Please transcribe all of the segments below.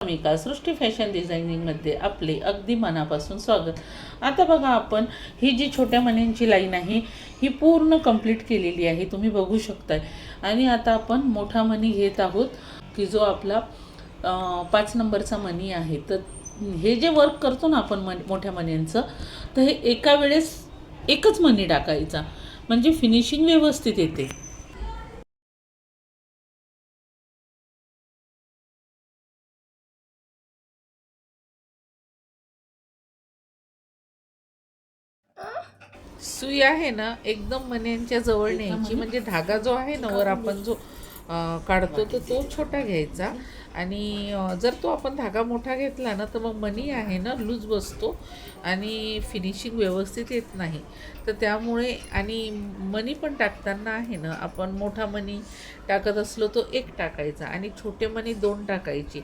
भूमिका सृष्टी फॅशन डिझायनिंगमध्ये आपले अगदी मनापासून स्वागत. आता बघा आपण ही जी छोट्या मण्यांची लाईन आहे ही पूर्ण कंप्लीट केलेली आहे तुम्ही बघू शकताय. आणि आता आपण मोठा मणी घेत आहोत की जो आपला पाच नंबरचा मणी आहे. तर हे जे वर्क करतो ना आपण मन मोठ्या मण्यांचं तर हे एका वेळेस एकच मणी टाकायचा. म्हणजे फिनिशिंग व्यवस्थित येते. सुई आहे ना एकदम मण्यांच्या जवळ न्यायची. म्हणजे धागा जो आहे ना वर आपण जो काढतो तर तो छोटा घ्यायचा. आणि जर तो आपण धागा मोठा घेतला ना तर मग मनी आहे ना लूज बसतो आणि फिनिशिंग व्यवस्थित येत नाही. तर त्यामुळे आणि मणी पण टाकताना आहे ना आपण मोठा मणी टाकत असलो तो एक टाकायचा आणि छोटे मनी दोन टाकायचे.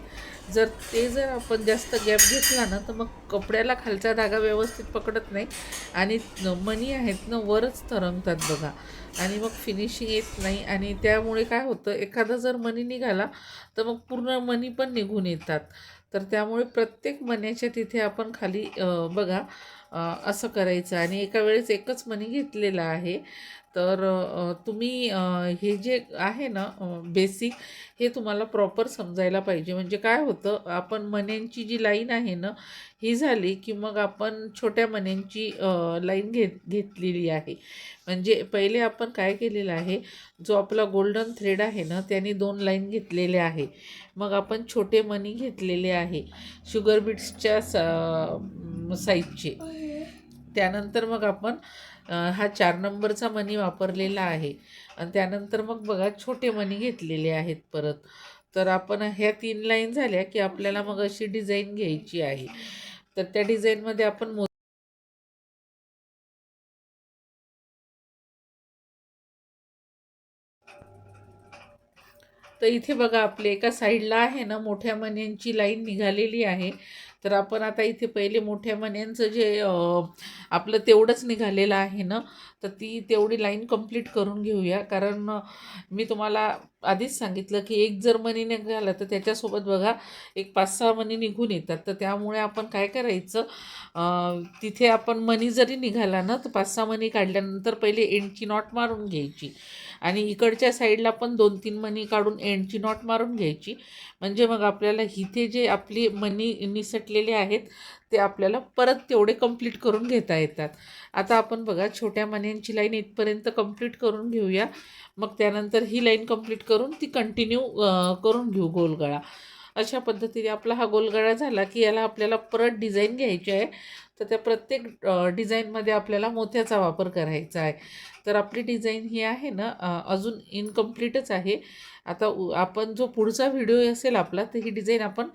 जर ते जर आपण जास्त गॅप घेतला ना तर मग कपड्याला खालचा धागा व्यवस्थित पकडत नाही. आणि मनी आहेत ना वरच तरंगतात बघा. आणि मग फिनिशिंग येत नाही. आणि त्यामुळे काय होतं एखादा जर मणी निघाला तर मग पूर्ण मणी पण निघून येतात. तर त्यामुळे प्रत्येक मण्याच्या तिथे आपण खाली बघा असं करायचं. आणि एका वेळेस एकच मनी घेतलेला आहे. तर तुम्ही हे जे आहे ना बेसिक हे तुम्हाला प्रॉपर समजायला पाहिजे. म्हणजे काय होतं आपण मण्यांची जी लाईन आहे ना ही झाली की मग आपण छोट्या मण्यांची लाईन घेत घेतलेली आहे. म्हणजे पहिले आपण काय केलेलं आहे जो आपला गोल्डन थ्रेड आहे ना त्याने दोन लाईन घेतलेले आहे. मग आपण छोटे मनी घेतलेले आहे. शुगर बीट्सच्या साईजचे त्यानंतर मग आपण हा चार नंबरचा मणी वापरलेला आहे. आणि त्यानंतर मग बघा छोटे मणी घेतलेले आहेत परत. तर आपण ह्या तीन लाईन झाल्या की आपल्याला मग अशी डिझाईन घ्यायची आहे. तर त्या डिझाईनमध्ये आपण मो तर इथे बघा आपले एका साईडला आहे ना मोठ्या मण्यांची लाईन निघालेली आहे. तर आपण आता इथे पहिले मोठ्या मण्यांचं जे आपलं तेवढंच निघालेलं आहे ना तर ती तेवढी लाईन कंप्लीट करून घेऊया. कारण मी तुम्हाला आधीच सांगितलं की एक जर मणी निघाला तर त्याच्यासोबत बघा एक पाच सहा मणी निघून येतात. तर त्यामुळे आपण काय करायचं तिथे आपण मणी जरी निघाला ना तर पाच सहा मणी काढल्यानंतर पहिले एंडची नॉट मारून घ्यायची. आणि इकडच्या साईडला पण दोन तीन मणी काढून एंडची नॉट मारून घ्यायची. म्हणजे मग आपल्याला इथे जे आपली मनी निसटलेले आहेत ते आपल्याला परत तेवढे कंप्लीट करून घेता येतात. आता आपण बघा छोट्या मण्यांची लाईन इथपर्यंत कंप्लीट करून घेऊया. मग त्यानंतर ही लाईन कंप्लीट करून ती कंटिन्यू करून घेऊ गोलगळा. अशा पद्धतीने आपला हा गोलगळा झाला की याला आपल्याला परत डिझाईन घ्यायची आहे. तर त्या प्रत्येक डिझाईनमध्ये आपल्याला मोत्याचा वापर करायचा आहे. तर आपली डिझाईन ही आहे ना अजून इनकम्प्लीटच आहे. आता आपण जो पुढचा व्हिडिओ असेल आपला तर ही डिझाईन आपण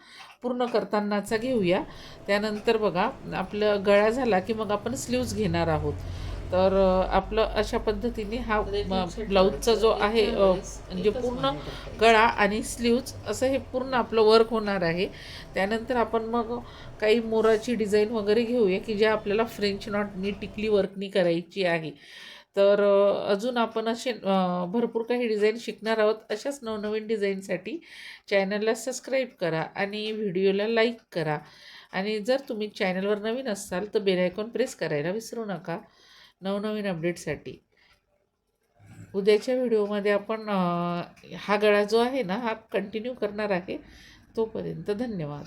पूर्ण करतानाचा घेऊया. त्यानंतर बघा आपलं गळा झाला की मग आपण स्लीव्ज घेणार आहोत. तर आपलं अशा पद्धतीने हा म- ब्लाऊजचा जो आहे म्हणजे पूर्ण गळा आणि स्लीव्ज असं हे पूर्ण आपलं वर्क होणार आहे. त्यानंतर आपण मग काही मोराची डिझाईन वगैरे घेऊया की ज्या आपल्याला फ्रेंच नॉटनी टिकली वर्कनी करायची आहे. तर अजून आपण असे भरपूर काही डिझाईन शिकणार आहोत. अशाच नवनवीन डिझाईनसाठी चॅनलला सबस्क्राईब करा आणि व्हिडिओला लाईक करा. आणि जर तुम्ही चॅनलवर नवीन असाल तर बेल आयकॉन प्रेस करायला विसरू नका. नवनवीन अपडेटसाठी. उद्याच्या व्हिडिओमध्ये आपण हा गळा जो आहे ना हा कंटिन्यू करणार आहे. तोपर्यंत धन्यवाद.